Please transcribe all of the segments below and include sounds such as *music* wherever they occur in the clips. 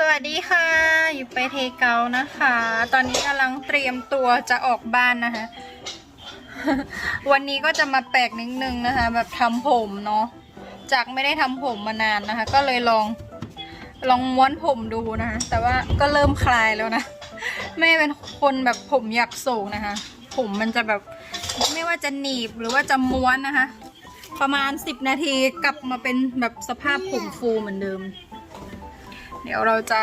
สวัสดีค่ะ อยู่ไปเทเกานะคะ ตอนนี้กำลังเตรียมตัวจะออกบ้านนะคะ วันนี้ก็จะมาแปลกนิดนึงนะคะ แบบทำผมเนาะจากไม่ได้ทำผมมานานนะคะ ก็เลยลองลองม้วนผมดูนะคะแต่ว่าก็เริ่มคลายแล้วนะแม่เป็นคนแบบผมอยากโศกนะคะ ผมมันจะแบบไม่ว่าจะหนีบหรือว่าจะม้วนนะคะ ประมาณ 10 นาทีกลับมาเป็นแบบสภาพผมฟูเหมือนเดิม เดี๋ยวเราจะ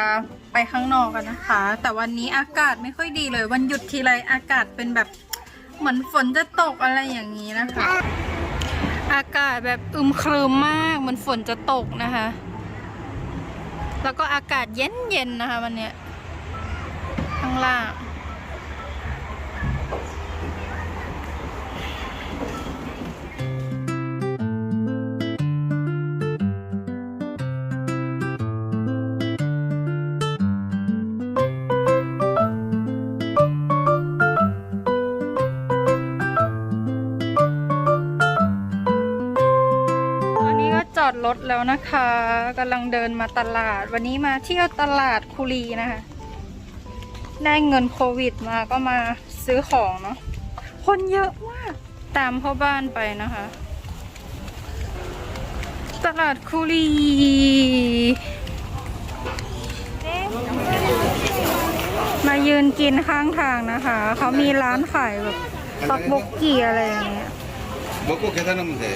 ไปข้างนอกกันนะคะ แต่วันนี้อากาศไม่ค่อยดีเลย วันหยุดทีไรอากาศเป็นแบบเหมือนฝนจะตกอะไรอย่างนี้นะคะ อากาศแบบอึมครึมมากเหมือนฝนจะตกนะคะ แล้วก็อากาศเย็นๆนะคะวันเนี้ยข้างล่าง อดรถแล้วนะคะกำลังเดินมาตลาด วันนี้มาเที่ยวตลาดคุรีนะคะ ได้เงินโควิดมาก็มาซื้อของเนาะคนเยอะมาก ตามพ่อบ้านไปนะคะ ตลาดคุรีมายืนกินข้างทางนะคะ เขามีร้านขายแบบปักบกกีอะไรอย่างเงี้ยบกบกแค่ท่านั้นมันเถอ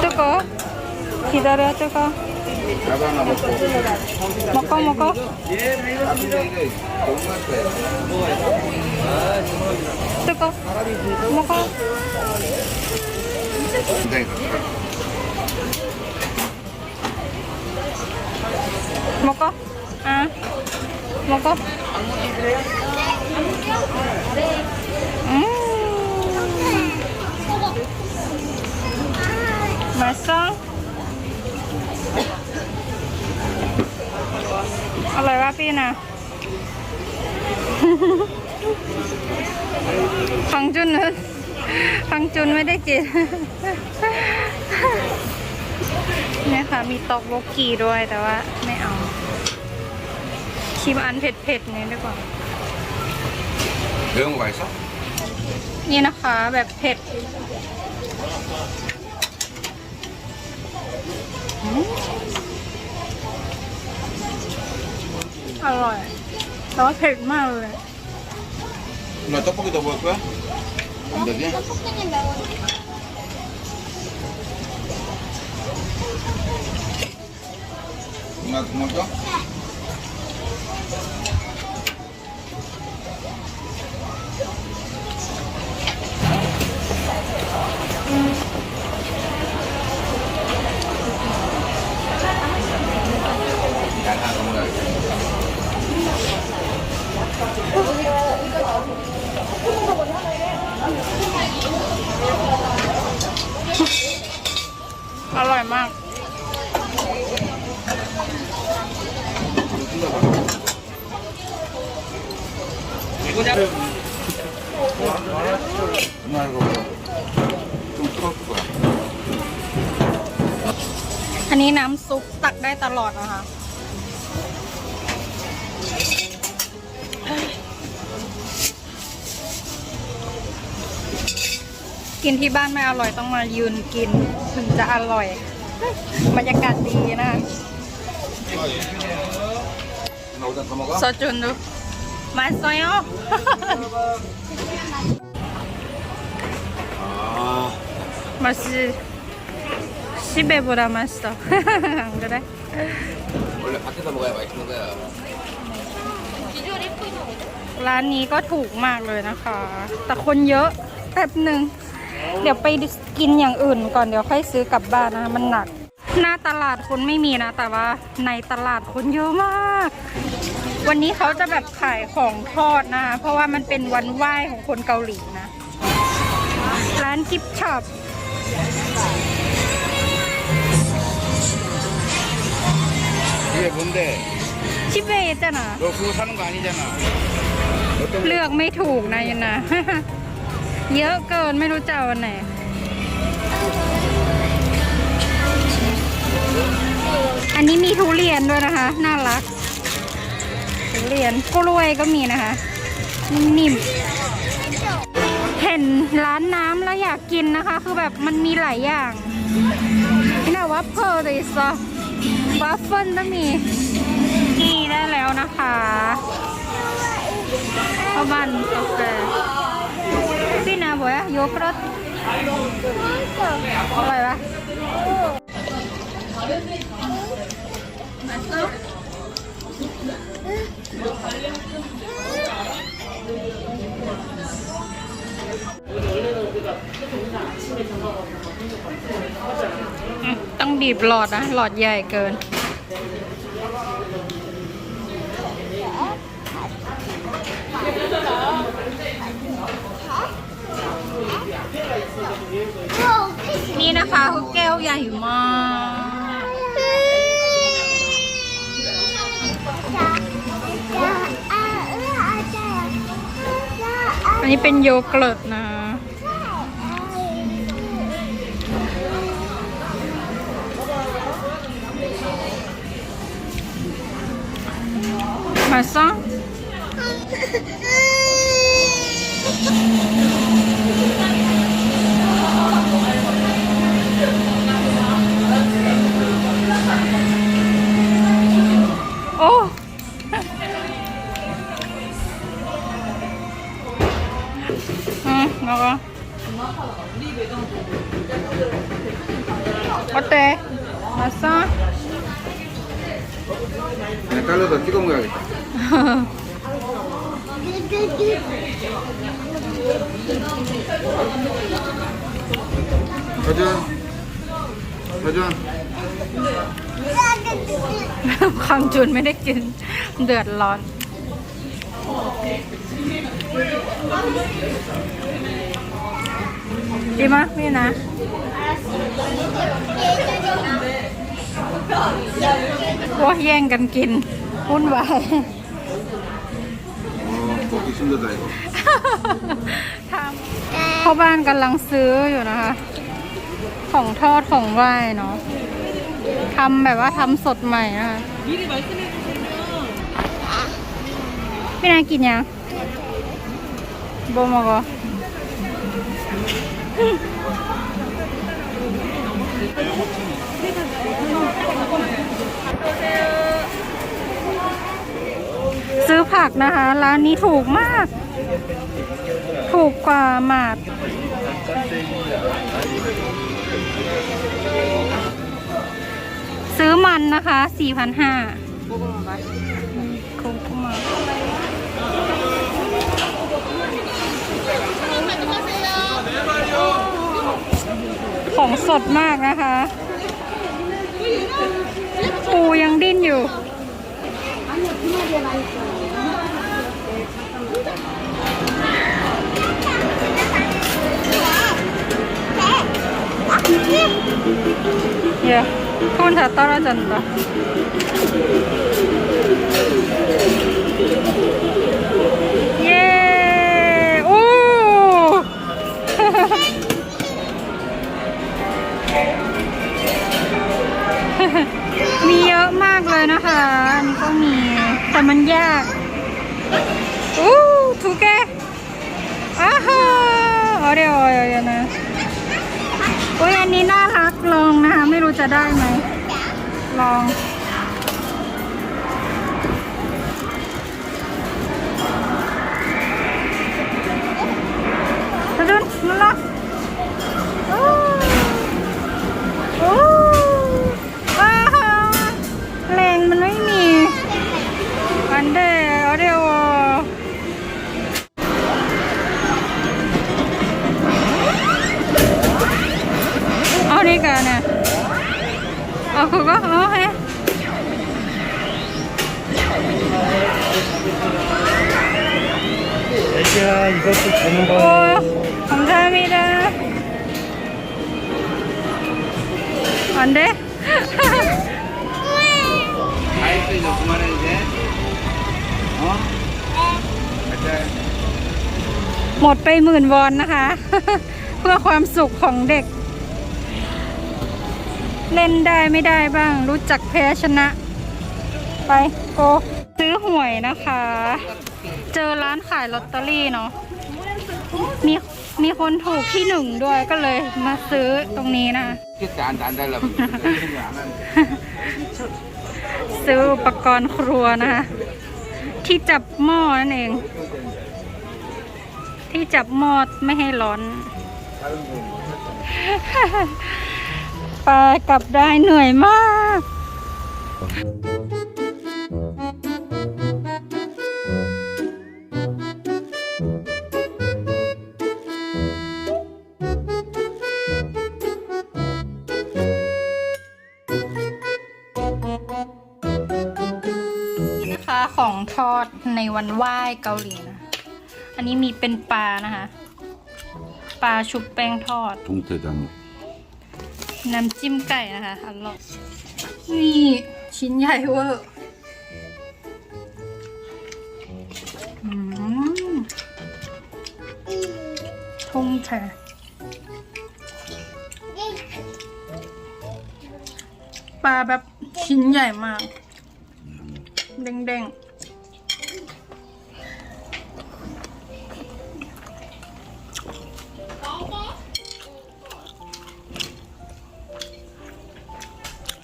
뜨거? 기다려 뜨거 나도 하나 먹고. 먹어 먹어 이게 너무 맛있어요. 뜨거 먹어 굉장히 좋다. 먹어 아 먹어 นะฟังจุนนึฟังจุนไม่ได้กินเนี่ยค่ะ มีตอกโบกกีด้วยแต่ว่าไม่เอาคิมอันเผ็ดๆนี้ดีกว่าเรื่องไหวซะนี่นะคะแบบเผ็ดอื อร่อยแต่ว่าเผ็ดมากเลย No, está un poquito hueco, ¿eh? ¿Dónde bien? ¿No mucho? อันนี้น้ำซุปตักได้ตลอดนะคะ กินที่บ้านไม่อร่อยต้องมายืนกินถึงจะอร่อย บรรยากาศดีนะซอจุนดู มาซอยอะมาซี ชิเบบุรามาสโต ก็ได้ 원래 밖에서 먹어야 맛있는 거야. ร้านนี้ก็ถูกมากเลยนะคะ แต่คนเยอะแป๊บหนึ่ง เดี๋ยวไปกินอย่างอื่นก่อนเดี๋ยวค่อยซื้อกลับบ้านนะคะมันหนัก หน้าตลาดคนไม่มีนะ แต่ว่าในตลาดคนเยอะมาก วันนี้เขาจะแบบขายของทอดนะคะ เพราะว่ามันเป็นวันไหว้ของคนเกาหลีนะ ร้านกิฟช็อป 이게 뭔데? ชิเบะจ้ะนะ 너 그거 사는 거 아니잖아. 어떤 เลือกไม่ถูกนะยันนะ เยอะเกินไม่รู้จะเอาอันไหน ยนด้วยนะคะ น่ารัก ทุเรียนกล้วยก็มีนะคะ นิ่มๆ เห็นร้านน้ำแล้วอยากกินนะคะ คือแบบมันมีหลายอย่างนี่นะวัฟเฟิลเลยซะ วัฟเฟิลก็มี นี่ได้แล้วนะคะข้าวมันกาแฟพี่นาบอกว่าโยเกิร์ตอร่อยปะอ ต้องบีบหลอดนะ หลอดใหญ่เกิน นี่นะคะคือแก้วใหญ่มากอันนี้เป็นโยเกิร์ตนะ มาซ่ 가자. คังจุนไม่ได้กิน เดือดร้อน ดีมะนี่นะ ว่าแย่งกันกินวุ่นวาย 어, 먹기 힘들다 이거. ทำพ่อบ้านกำลังซื้ออยู่นะคะ ของทอดของไหว้เนาะทำแบบว่าทำสดใหม่นะคะพี่นายกินยังโบมกซื้อผักนะคะ ร้านนี้ถูกมาก ถูกกว่าหมาด ซื้อมันนะคะ 4,500คุ้มมาของสดมากนะคะ ปูยังดิ้นอยู่ 야, 손다 떨어진다. จะได้ไหมลอง 안 돼? 다 했어 이제 그만해 이제. 어? 가자. หมดไปหมื่นวอนนะคะ เพื่อความสุขของเด็ก เล่นได้ไม่ได้บ้าง รู้จักแพ้ชนะ ไปโกซื้อหวยนะคะ เจอร้านขายลอตเตอรี่เนาะมี มีคนถูกที่หนึ่งด้วยก็เลยมาซื้อตรงนี้นะ คิดจานจานได้แล้วซื้ออุปกรณ์ครัวนะคะ ที่จับหม้อนั่นเอง ที่จับหม้อไม่ให้ร้อน ไปกลับได้เหนื่อยมาก ของทอดในวันไหว้เกาหลีนะ อันนี้มีเป็นปลานะคะ ปลาชุบแป้งทอด 동태장. น้ำจิ้มไก่นะคะอร่อยนี่ชิ้นใหญ่เวอร์อืมทุ่งแช่ปลาแบบชิ้นใหญ่มาก 땡땡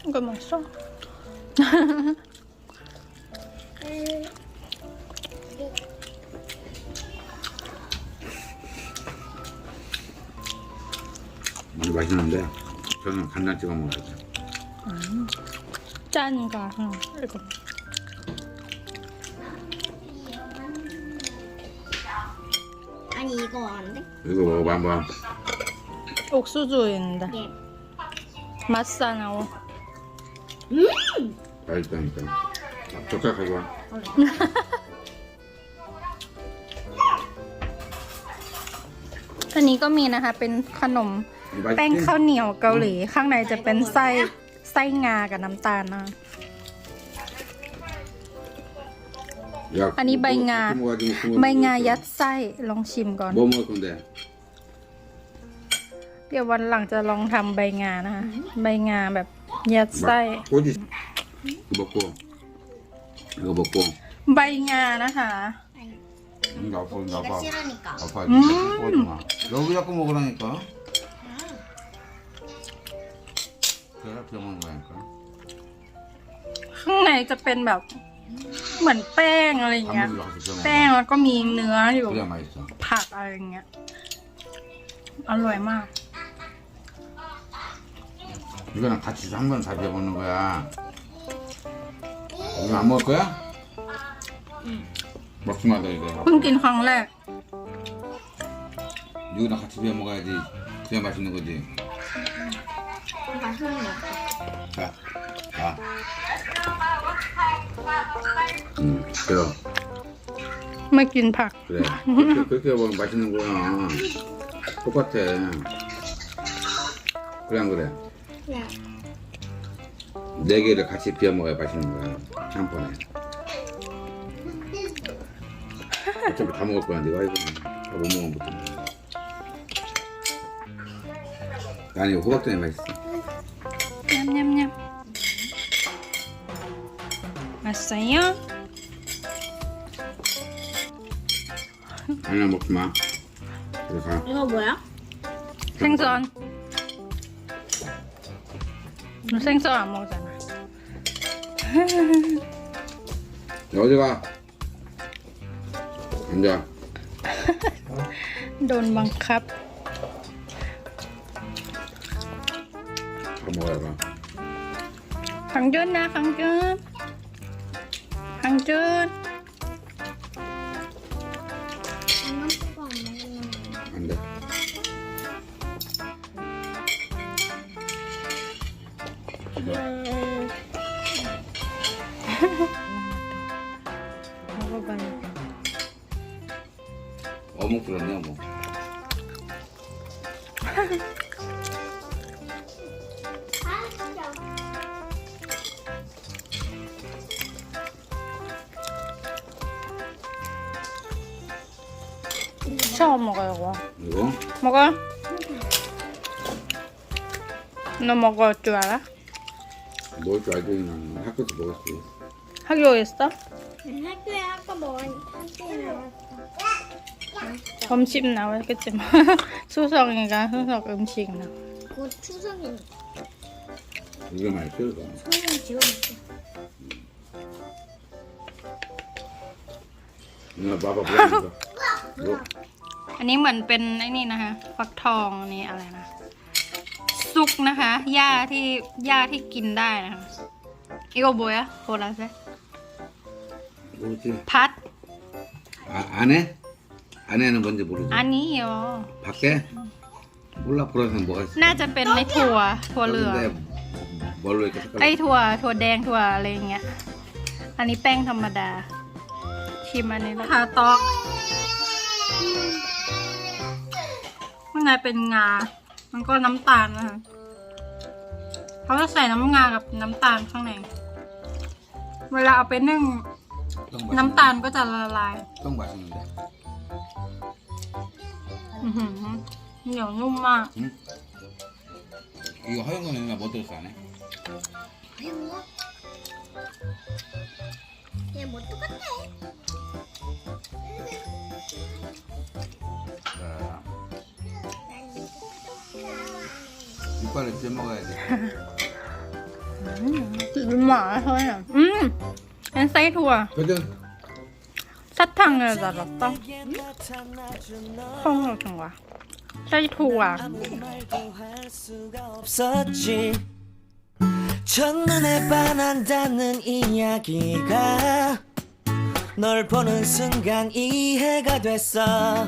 이거 맛있어? 아주 맛있는데 저는 간장 찍어 먹어야죠 음. 짠가 응, 이거 이거 안 돼? 이거 먹어봐 한번. 옥수수인데 예. 맛사 나오 맛있다니까. 젓갈 가져와. อันนี้ก็มีนะคะ เป็นขนม แป้ง 맛있지? ข้าวเหนียวเกาหลี ข้างในจะเป็นไส้ไส้งากับน้ำตาลนะ อันนี้ใบงา ใบงายัดไส้ลองชิมก่อน เดี๋ยววันหลังจะลองทำใบงานะคะใบงาแบบยัดไส้ใบงานะคะข้างในจะเป็นแบบ เหมือนแป้งอะไรอย่างเงี้ย แป้งแล้วก็มีเนื้ออยู่ ผักอะไรอย่างเงี้ย อร่อยมาก 이거랑 같이 한번 잡혀보는 거야. 이거 안 먹을 거야? 먹지 마다 이거. เพิ่งกินครั้งแรก 이거랑 같이 비벼 먹어야지. 그냥 맛있는 거지. 맛있는 거. 자, 자. 응, 그래. ไม่กินผัก 그래. 그렇게, 그렇게 먹으면 맛있는 거야. 똑같아. 그래 안 그래? 네. 네 개를 같이 비워 먹어야 맛있는 거야. 한 번에. 어차피 다 먹을 거야. 네가 이거 다못 먹으면 못 먹어. 난 이거 호박전이 맛있어. 냠냠냠. 맛있어요? 하나 먹지 마. 그래 가. 이거 뭐야? 생선. 너 생선 안 먹잖아. 야, 어디 가? 앉아. โดนบังคับ 다 먹어야 가. 강준 나 강준. 엄마 그거 안 먹으면 안 돼. 먹어봐요. 어묵 들었네, 어묵. 먹어? 너 먹을 줄 알아? 먹을 줄 알지, 나는. 학교에서 먹었어. 학교 있어? 학교에 아까 뭐 학교에 나왔어. 점심 나왔겠지만 *laughs* 수석이가 수석 음식 나. 곧 추석이니까 이거 맛있어 손님 지워볼게. 이거 봐봐 보여줘 이거 *laughs* อันนี้เหมือนเป็นไอ้นี่นะคะฟักทองนี่อะไรนะซุกนะคะหญ้าที่หญ้าที่กินได้นะคะอีโกโบยะโคลาเซ 뭐 지? 밭 아, 안 에? 안에는 뭔지 모르 지. 아니요 밖 에? 몰라 보라색 뭐가 있 어? นี่ลาร์เซน่าจะเป็นในถั่วถั่วเหลืองไอ้?ถั่วถั่วแดงถั่วอะไรอย่างเงี้ย อันนี้แป้งธรรมดา ชิมอันนี้แล้ค่ะตอก ข้างในเป็นงา มันก็น้ำตาลนะคะเขาจะใส่น้ำงากับน้ำตาลข้างใน เวลาเอาไปนึ่ง 떡 น้ำตาลก็จะละลาย 떡 맛있는데 อื้อหือเหนียวนุ่มมาก 응? 이거 허연 거는 뭐 들었어 안에? 아니 뭐? 얘뭐 똑같아. 자 이빨에 쥐어 먹어야 돼. 얼마 서요? 음, 엔사이 좋아. 그전 사탕을 넣었어. 콩으로 준 거야. 사이 좋아. 말도 수가 첫눈에 반한다는 이야기가 널 보는 순간 이해가 됐어